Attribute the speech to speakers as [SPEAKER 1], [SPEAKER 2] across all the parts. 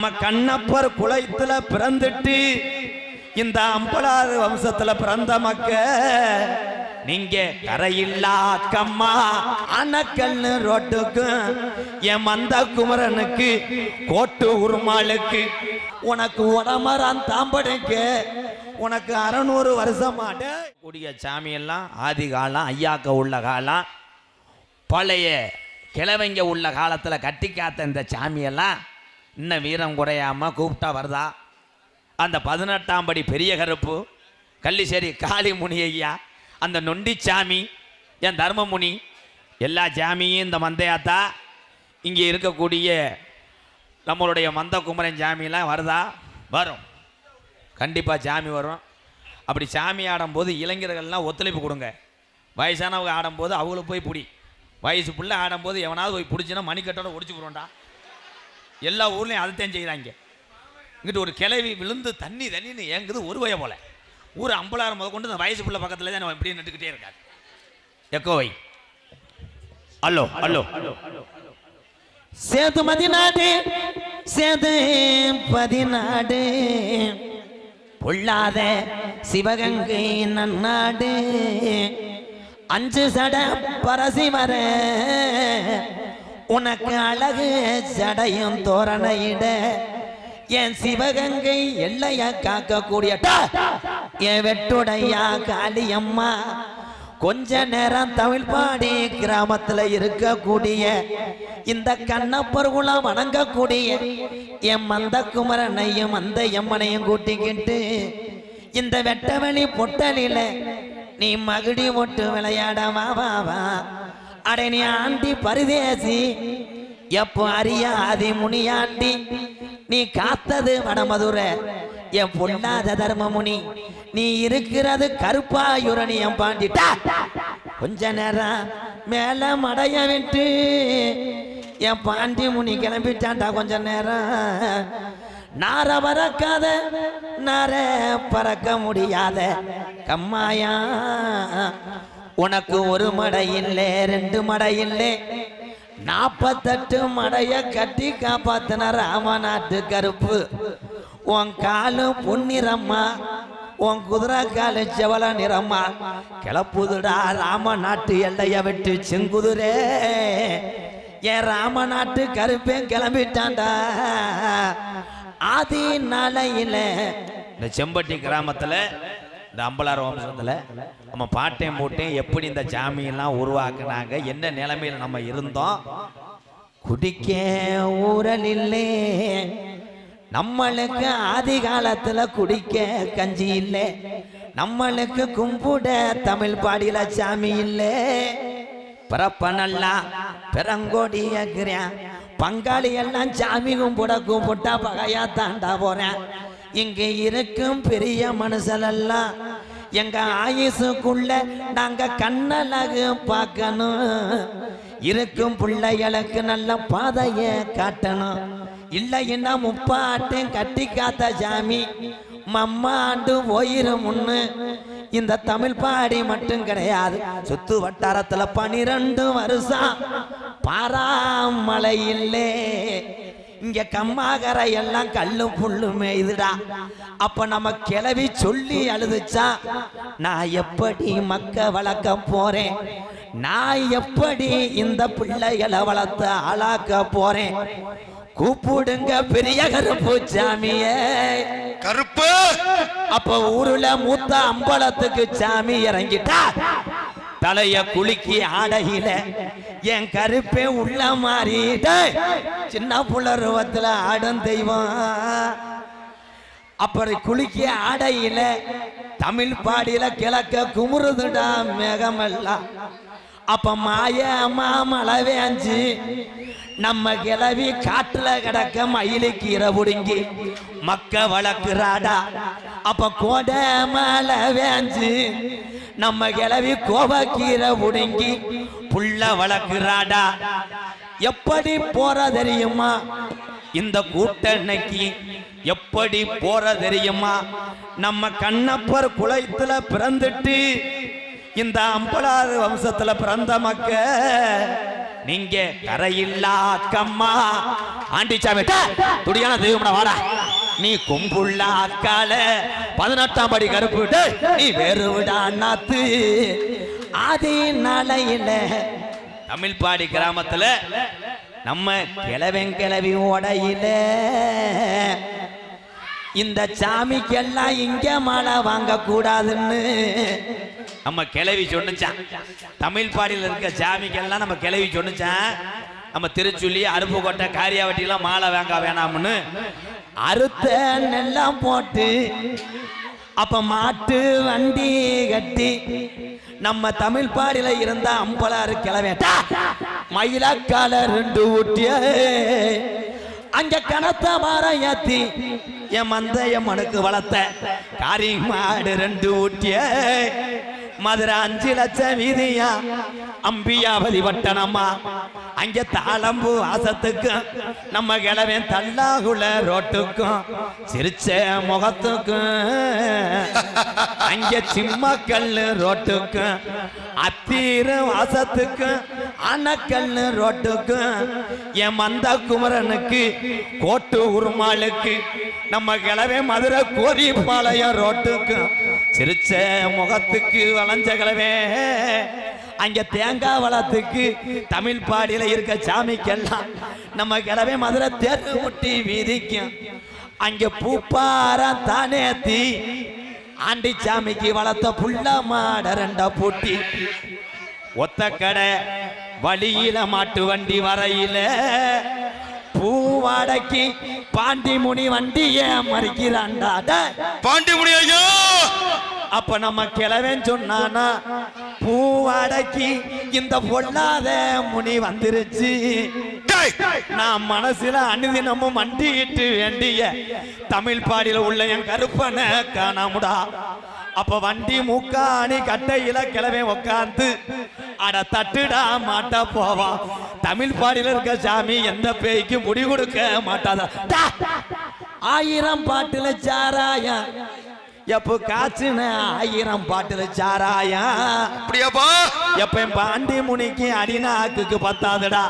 [SPEAKER 1] நம்ம கண்ணப்பர் குலத்துல பிறந்துட்டு இந்த அம்பலாறு வம்சத்துல பிறந்த மக்க நீங்க கரையில்லா அக்கம்மா. அணக்கல்லு ரோட்டுக்கும் என் மந்த குமரனுக்கு கோட்டு உருமாளுக்கு உனக்கு உடமரான் தாம்படைக்க உனக்கு அறநூறு வருஷமாட கூடிய சாமியெல்லாம் ஆதி காலம் ஐயாக்க உள்ள காலம் பழைய கிழவங்க உள்ள காலத்தில் கட்டி காத்த இந்த சாமியெல்லாம் இன்னும் வீரம் குறையாமல் கூப்பிட்டா வருதா? அந்த பதினெட்டாம் படி பெரிய கருப்பு கள்ளிசேரி காளிமுனி ஐயா அந்த நொண்டிச்சாமி என் தர்மமுனி எல்லா சாமியும் இந்த மந்தையாத்தா இங்கே இருக்கக்கூடிய நம்மளுடைய மந்த குமரன் சாமியெலாம் வருதா? வரும். கண்டிப்பாக சாமி வரும். அப்படி சாமி ஆடும்போது இளைஞர்கள்லாம் ஒத்துழைப்பு கொடுங்க. வயசானவங்க ஆடும்போது அவங்களுக்கு போய் பிடி. வயசு பிள்ளை ஆடும்போது எவனாவது போய் பிடிச்சினா மணிக்கட்டோட ஒடிச்சு எல்லா ஊர்லேயும் அதைத்தான் செய்கிறாங்க இங்கிட்டு ஒரு கிளவி விழுந்து தண்ணி தண்ணின்னு ஏங்குது ஒரு வய போல. ஊர் அம்பலாரம் முத கொண்டு இந்த வயசு பிள்ளை பக்கத்தில் தான் நம்ம இப்படியே நின்றுக்கிட்டே இருக்காரு. எக்கோவை. Hello hello.
[SPEAKER 2] சேது மதிநாடு சேது பதினாடு. பொல்லாத சிவகங்கை நன்னாடு. அஞ்சு சட பரசிவர. உனக்கு அழகு சடையும் தோரணையிட என் சிவகங்கை எல்லைய காக்கக்கூடிய டா! என் வெட்டுடையா காளியம்மா கொஞ்ச நேரம் தமிழ்பாடி கிராமத்துல இருக்கக்கூடிய இந்த கண்ணப்பர் குலம் வணங்கக்கூடிய என் மந்த குமரனையும் அந்த எம்மனையும் கூட்டிக்கிட்டு இந்த வெட்டவெளி பொட்டலில நீ மகிடி ஒட்டு விளையாட வா வா நீ ஆண்டி பரிதேசி எப்போ அறியாதி முனியாண்டி நீ காத்தது வடமதுரை என் பொண்ணாத தர்மமுனி நீ இருக்கிறது கருப்பாயுரணி என் பாண்டிட்டா கொஞ்ச நேரம் மேல மடைய விட்டு என் பாண்டி முனி கிளம்பிட்டான்டா கொஞ்ச நேரம். நார பறக்காத நார பறக்க முடியாத கம்மாயா. உனக்கு ஒரு மடை இல்லை ரெண்டு மடை இல்லை நாப்பத்தெட்டு மடைய கட்டி காப்பாத்தின ராமநாட்டு கருப்பு. உன் காலு பொன்னிறம்மா உன் குதிரை காலு செவல நிறம்மா. கிளப்புதுடா ராம நாட்டு எல்லைய விட்டு செங்குதிரே. என் ராமநாட்டு கருப்பே கிளம்பிட்டான்டா. ஆதி நாளையில
[SPEAKER 1] இந்த செம்பட்டி கிராமத்தில் இந்த அம்பலார் வம்சத்தில் நம்ம பாட்டையும் போட்டையும் எப்படி இந்த சாமியெல்லாம் உருவாக்குனாங்க என்ன நிலைமையில் நம்ம இருந்தோம்?
[SPEAKER 2] குடிக்க ஊரல் இல்லை. நம்மளுக்கு ஆதி காலத்தில் குடிக்க கஞ்சி இல்லை. நம்மளுக்கு கும்பிட தமிழ் பாடியில சாமி இல்லை. பிறப்ப நல்லா பிறங்கோடி பங்காளி எல்லாம் சாமி கும்பிட கும்பிட்டா பகையா தாண்டா போறேன். இங்க இருக்கும் பெரிய மனுஷனெல்லாம் எங்க ஆயுசுக்குள்ள நாங்க கண்ணழகு பார்க்கணும். இருக்கும் பிள்ளைகளுக்கு நல்ல பாதைய காட்டணும். இல்லைன்னா முப்பாட்டும் கட்டி காத்த சாமி மம்மாண்டு போயிரும் முன்னு. இந்த தமிழ் பாடி மட்டும் கிடையாது. சுத்து வட்டாரத்துல பனிரெண்டு வருஷம். பாராமலை இல்லே. இங்க கம்மாகரை எல்லாம் கல்லும் புல்லுமே இதுடா அப்ப நம்ம கிளவி சொல்லி அழுதுச்சா நான் எப்படி மக்க வளர்க்க போறேன்? நான் எப்படி இந்த பிள்ளைகளை வளர்த்து ஆளாக்க போறேன்? கூப்பிடுங்க பெரிய கருப்பு சாமியே
[SPEAKER 3] கருப்பு!
[SPEAKER 2] அப்ப ஊருல மூத்த அம்பலத்துக்கு சாமி இறங்கிட்டா. தலைய குலுக்கி ஆடையில என் கருப்பே உள்ள மாறிட்ட சின்ன புள்ள ரூபத்துல ஆடும் தெய்வம். அப்புறம் குலுக்கி ஆடையில தமிழ் பாடியில கிழக்க குமுறுதுடா மேகமெல்லாம். அப்ப மாய அம்மா மழை வேஞ்சு நம்ம கிளவி காட்டுல கிடக்க மயிலுக்கு கீரை மக்க வளர்க்குறாடா. அப்ப கோட மழை வேஞ்சு நம்ம கிளவி கோவக்கீரை உடுங்கி புள்ள வளர்க்குறாடா. எப்படி போற தெரியுமா? இந்த கூட்டணிக்கு எப்படி போற தெரியுமா? நம்ம கண்ணப்பர் குலத்துல பிறந்துட்டு இந்த அம்பலாறு வம்சத்துல பிறந்த மக்க.
[SPEAKER 1] நீங்க கரையில்லா அக்கம்மா. ஆண்டிச்சாமி டே, துடியான தெய்வம்டா வாடா. நீ கும்புள்ள அக்கால பதினெட்டாம் படி கருப்பு. நீ வேறு விடா நாத்து
[SPEAKER 2] அதே நாளையில
[SPEAKER 1] தமிழ் பாடி கிராமத்துல நம்ம
[SPEAKER 2] கிழவன் கிளவி ஓடையில இந்த சாமிக்கெல்லாம் இங்க மழை வாங்க கூடாதுன்னு
[SPEAKER 1] நம்ம கிளவி சொன்னுச்சான் தமிழ் பாடியில் இருக்க சாமிக்கெல்லாம் நம்ம கிளவி சொன்னுச்சான் நம்ம திருச்சுள்ளி அருப்புக்கோட்டை காரியாவட்டிலாம் மாலை வாங்க வேணாம்னு.
[SPEAKER 2] அறுத்த நெல்லாம் போட்டு அப்ப மாட்டு வண்டி கட்டி நம்ம தமிழ் பாடியில இருந்த அம்பலாறு கிளவேட்டா மயிலக்கால ரெண்டு ஊட்டிய. அங்க கனத்த மரம் ஏத்தி என் மந்தைய மனுக்கு வளர்த்த. காரி மாடு ரெண்டு ஊட்டிய. மதுரை அஞ்சு லட்சம் வீதியா? அம்பியாவதி பட்டணமா அங்க தாளம்பு வாசத்துக்கும் நம்ம கிழவன் தள்ளாகுள்ள ரோட்டுக்கும் சிரிச்ச முகத்துக்கும். அங்க சிம்மக்கல்லு ரோட்டுக்கும் அத்தீர வாசத்துக்கும் அணக்கல்லு ரோட்டுக்கும். என் மந்த குமரனுக்கு கோட்டு உருமாளுக்கு நம்ம கிழவன் மதுரை கோரிப்பாளையம் ரோட்டுக்கும் சிரிச்ச முகத்துக்கு வள கிழவே அங்க தேங்காய் வளத்துக்கு தமிழ் பாடியில இருக்க சாமிக்கெல்லாம் நம்ம கிளவே மதுரை தேர்வு முட்டி வீதிக்கும். அங்க பூப்பார தானேத்தி ஆண்டி சாமிக்கு வளர்த்த புள்ள மாட ரெண்ட பூட்டி.
[SPEAKER 1] ஒத்த கடை வழியில மாட்டு வண்டி வரையில.
[SPEAKER 2] பூவாடைக்கு பாண்டிமுனி வண்டிய மறிக்கிறான்டா. டேய்.
[SPEAKER 3] பாண்டிமுனி ஐயோ!
[SPEAKER 2] அப்ப நம்ம கிழவன் சொன்னானா பூவாடைக்கு இந்த பொல்லாத முனி வந்துருச்சு. நான் மனசுல அனுதினமும் மண்டியிட்டு வேண்டிய தமிழ் பாடியில உள்ள என் கருப்பனை காணாமுடா. அப்ப வண்டி முக்காணி கட்டையில கிளவே உக்காந்து அட தட்டுடா மாட்டா போவா. தமிழ் பாடியில இருக்க சாமி எந்த பேய்க்கு முடி கொடுக்க மாட்டாதா! ஆயிரம் பாட்டுல சாராயம். எப்ப காச்சுன ஆயிரம் பாட்டுல சாராயம்
[SPEAKER 3] அப்படியாப்பா?
[SPEAKER 2] எப்ப என் பாண்டி முனிக்கு அடிநாக்குக்கு பத்தாதுடா.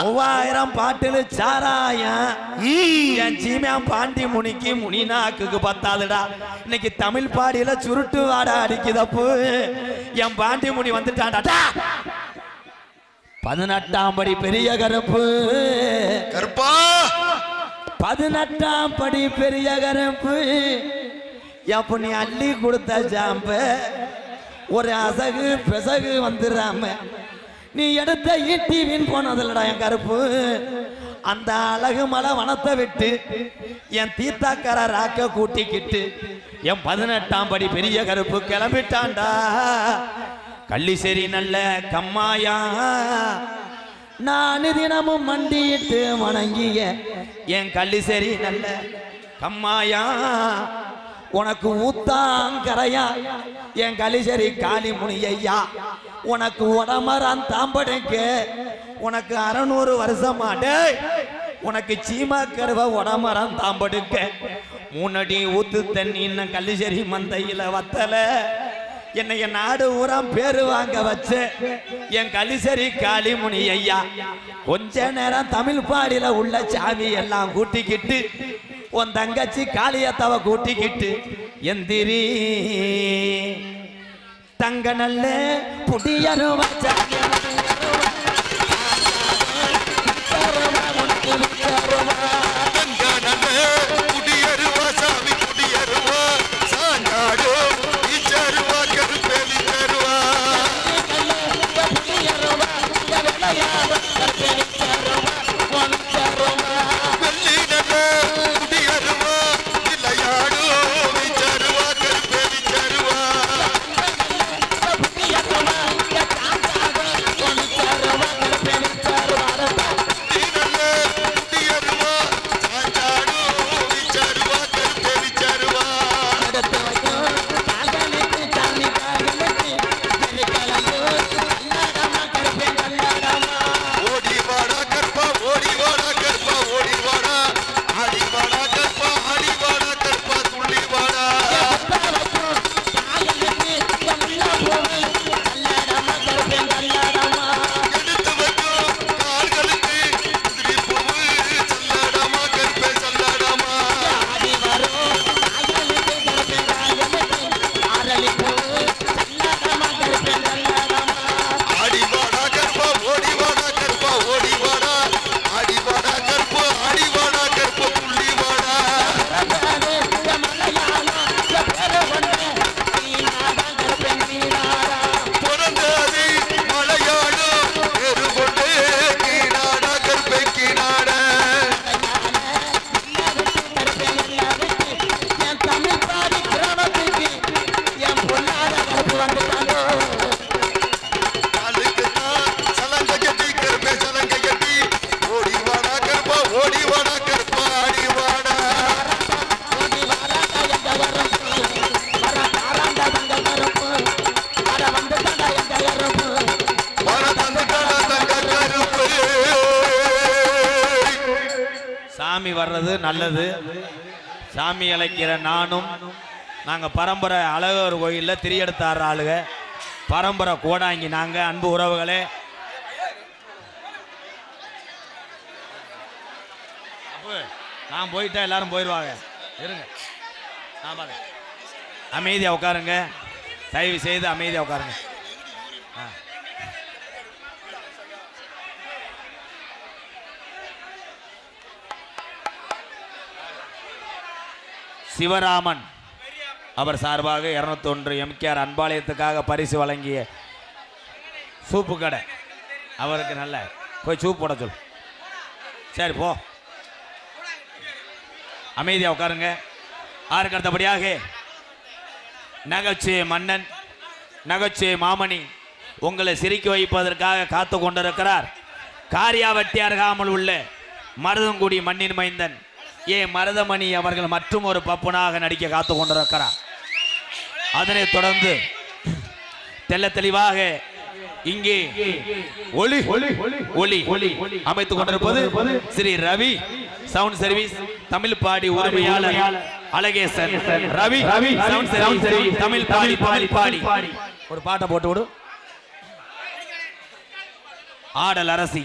[SPEAKER 2] மூவாயிரம் பாட்டுல சாராயம் என் சீமியான் பாண்டி முனிக்கு முனிநாக்குக்கு பத்தாதுடா. இன்னைக்கு தமிழ் பாடியில சுருட்டு வாட அடிக்குதப்பு. என் பாண்டி முனி வந்துட்டான்டா. டா! பதினெட்டாம் படி பெரிய கருப்பு.
[SPEAKER 3] கருப்பா?
[SPEAKER 2] பதினெட்டாம் படி பெரிய கருப்பு. எப்ப நீ அள்ளி கொடுத்த ஜாம்ப. ஒரு அசகு பெசகு வந்துடாம நீ எடுத்த ஈட்டிவின் போனதில்லடா என் கருப்பு. அந்த அழகு மலை வனத்தை விட்டு என் தீத்தாக்கார ராக்க கூட்டிக்கிட்டு என் பதினெட்டாம் படி பெரிய கருப்பு கிளம்பிட்டான்டா. கள்ளிசேரி நல்ல கம்மாயா. நான் தினமும் மண்டியிட்டு வணங்கிய என் கள்ளிசேரி நல்ல கம்மாயா. உனக்கு ஊத்தாங்கரையா? என் கலிசரி காளி ஐயா உனக்கு உடமரான் தாம்படைக்கு? உனக்கு அறநூறு வருஷம்? டேய் உனக்கு சீமா கருவ உடமரம் தாம்படுக்க. முன்னாடி ஊத்து தண்ணி இன்னும் கல்லிசரி மந்தையில வத்தல. என்னைய நாடு ஊரம் பேரு வாங்க வச்ச என் கலிசரி காளிமுனி ஐயா கொஞ்ச நேரம் தமிழ் பாடியில உள்ள சாமி எல்லாம் கூட்டிக்கிட்டு உன் தங்கச்சி காளியத்தவ கூட்டிக்கிட்டு எந்திரி. தங்க நல்ல புடியரு
[SPEAKER 3] கங்கணமே,
[SPEAKER 2] அழைக்கிற நானும் நாங்கள் பரம்பரை அழகர் கோயிலில் திரியெடுத்தார் ஆளுக. பரம்பரை கோடாங்கி நாங்கள் அன்பு உறவுகளே. நான் போயிட்டா எல்லாரும் போயிடுவாங்க இருங்க. நான் அமைதியாக உட்காருங்க. தயவு செய்து அமைதியாக உட்காருங்க. ஆ. சிவராமன். அவர் சார்பாக இரநூத்தொன்று எம்கேஆர் அன்பாலயத்துக்காக பரிசு வழங்கிய சூப்பு கடை. அவருக்கு நல்ல போய் சூப் போட சொல் சரி போ. அமைதியாக உட்காருங்க. ஆறுக்கு அடுத்தபடியாக நகைச்சுவை மன்னன் நகைச்சுவை மாமணி உங்களை சிரிக்க வைப்பதற்காக காத்து கொண்டிருக்கிறார். காரியாவட்டி அருகாமல் உள்ள மருதங்குடி மண்ணின் மைந்தன். ஏ மருதமணி அவர்கள் மற்றும் ஒரு பப்புனாக நடிக்க காத்து கொண்டிருக்கிறார். அதனைத் தொடர்ந்து தெள்ள தெளிவாக இங்கே ஒளி ஒளி ஒளி அமைத்துக் கொண்டிருப்பது ஸ்ரீ ரவி சவுண்ட் சர்வீஸ் தமிழ் பாடி உரிமையாளர் Alagesan. Ravi sound service Tamil Padi Tamil Padi. ஒரு பாட்டை போட்டு விடு. ஆடல் அரசி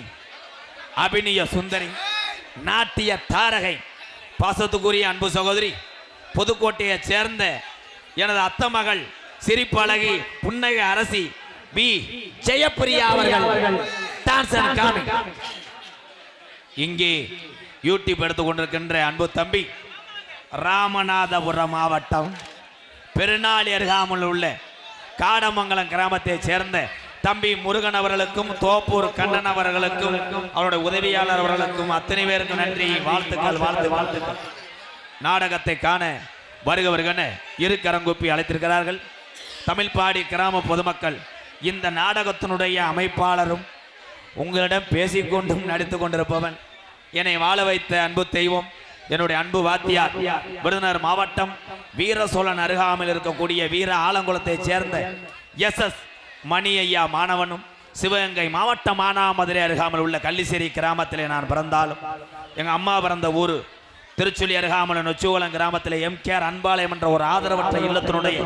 [SPEAKER 2] அபிநய சுந்தரி நாட்டிய தாரகை பாசத்துக்குரிய அன்பு சகோதரி புதுக்கோட்டையை சேர்ந்த எனது அத்த மகள் சிரிப்பழகி புன்னகை அரசி பி. ஜெயப்பிரியா அவர்கள். டான்ஸ் அண்ட் காமி இங்கே யூடியூப் எடுத்துக்கொண்டிருக்கின்ற அன்பு தம்பி ராமநாதபுரம் மாவட்டம் பெருநாளி அருகாமல் உள்ள காடமங்கலம் கிராமத்தைச் சேர்ந்த தம்பி முருகன் அவர்களுக்கும் தோப்பூர் கண்ணன் அவர்களுக்கும் அவருடைய உதவியாளர் அவர்களுக்கும் அத்தனை பேருக்கும் நன்றி வாழ்த்துக்கள் வாழ்த்து வாழ்த்துக்கள். நாடகத்தை காண வருக வருகன இரு கரங்குப்பி அழைத்திருக்கிறார்கள். தமிழ் பாடி கிராம பொதுமக்கள் இந்த நாடகத்தினுடைய அமைப்பாளரும் உங்களிடம் பேசிக்கொண்டும் நடித்து கொண்டிருப்பவன் என்னை வாழ வைத்த அன்பு தெய்வம் என்னுடைய அன்பு வாத்தியார் விருதுநகர் மாவட்டம் வீர சோழன் அருகாமையில் இருக்கக்கூடிய வீர ஆலங்குளத்தைச் சேர்ந்த எஸ் எஸ் மணி ஐயா மாணவனும் சிவகங்கை மாவட்டம் மானாமதுரை அருகாமல் உள்ள கள்ளிசேரி கிராமத்திலே நான் பிறந்தாலும் எங்கள் அம்மா பிறந்த ஊர் திருச்சுழி அருகாமல் நொச்சுவலம் கிராமத்தில் எம் கேஆர் அன்பாலயம் என்ற ஒரு ஆதரவற்ற இல்லத்தினுடைய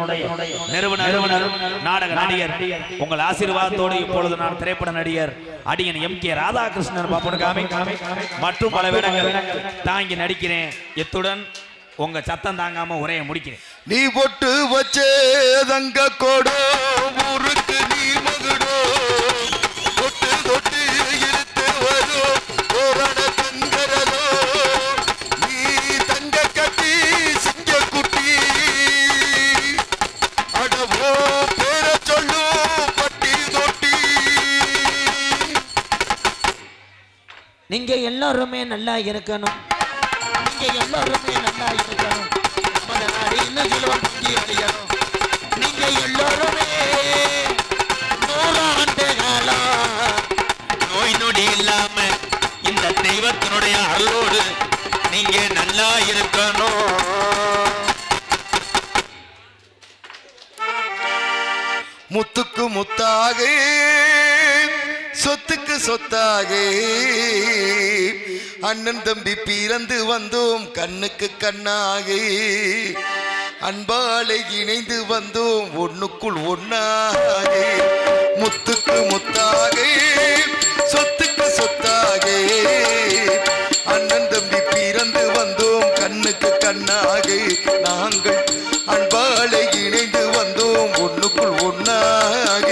[SPEAKER 2] நிறுவனர் நாடக நடிகர். உங்கள் ஆசீர்வாதத்தோடு இப்பொழுது நான் திரைப்பட நடிகர் அடியன் எம் கே ராதாகிருஷ்ணன் பாப்பனுக்காமி மற்றும் பல வேடங்கள் தாங்கி நடிக்கிறேன். இத்துடன் உங்கள் சத்தம் தாங்காமல் உரையை முடிக்கிறேன்.
[SPEAKER 3] நீ பொட்டு வச்சே தங்க கொடோ ஊருக்கு நீ மகுடோ. தொட்டு தொட்டு இருத்து வரும் போராட தங்கரதோ நீ தங்க கட்டி சிங்க குட்டி. அடவோ பேர சொல்லு பட்டி தொட்டி.
[SPEAKER 1] நீங்க எல்லாருமே நல்லா இருக்கணும். நீங்க எல்லாருமே நல்லா இருக்கணும்.
[SPEAKER 3] தெய்வத்தினுடைய அருளோடு நீங்க நல்லா இருக்கணும். முத்துக்கு முத்தாக சொத்துக்கு சொத்தாக. அண்ணன் தம்பி பிறந்து வந்தோம் கண்ணுக்கு கண்ணாகே. அன்பாலை இணைந்து வந்தோம். ஒண்ணுக்குள் ஒன்னாக முத்துக்கு முத்தாக சொத்துக்கு சொத்தாக. அண்ணன் தம்பி பிறந்து வந்தோம் கண்ணுக்கு கண்ணாக. நாங்கள் அன்பாலை இணைந்து வந்தோம் ஒண்ணுக்குள் ஒன்னாக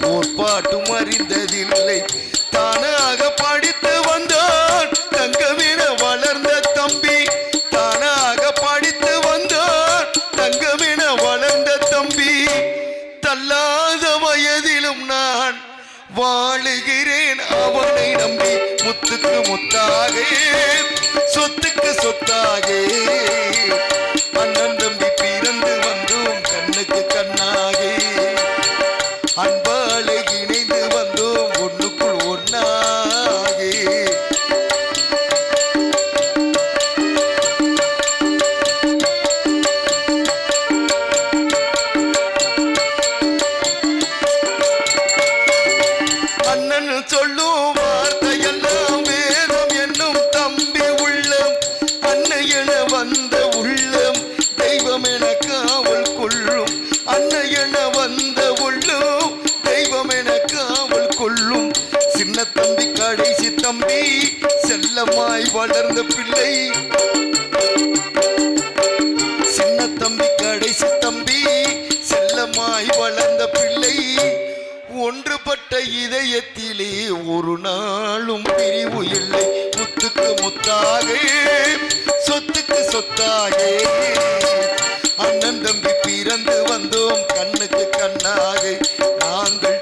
[SPEAKER 3] கேட்டதன்றி ஊர் அறிந்ததில்லை தானாக படித்து வந்தான். தங்கமென வளர்ந்த தம்பி. தானாக படித்து வந்தான். தங்கமென வளர்ந்த தம்பி. தள்ளாத வயதிலும் நான் வாழுகிறேன். அவனை நம்பி முத்துக்கு முத்தாக இதயத்திலே ஒரு நாளும் பிரிவு இல்லை. முத்துக்கு முத்தாக சொத்துக்கு சொத்தாக. அண்ணன் தம்பி பிறந்து வந்தோம் கண்ணுக்கு கண்ணாக. நாங்கள்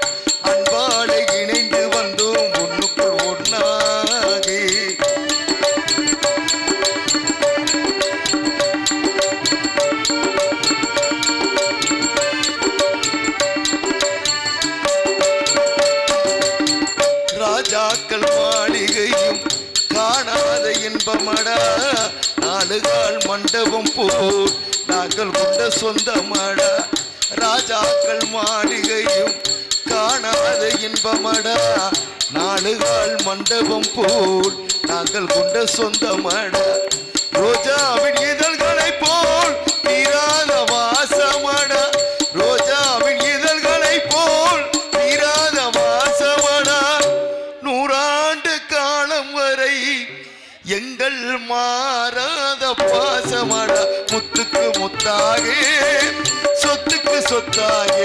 [SPEAKER 3] ராஜாக்கள் மாளிகையும் காணாத இன்பமடா. நாலுகால் மண்டபம் போல் நாங்கள் கொண்ட சொந்தமடா. ராஜாக்கள் மாளிகையும் காணாத இன்பமடா. நாலுகால் மண்டபம் போல் நாங்கள் கொண்ட சொந்தமடா. ரோஜாவின் எங்கள் மாறாத பாசமாடா முத்துக்கு முத்தாக சொத்துக்கு சொத்தாக.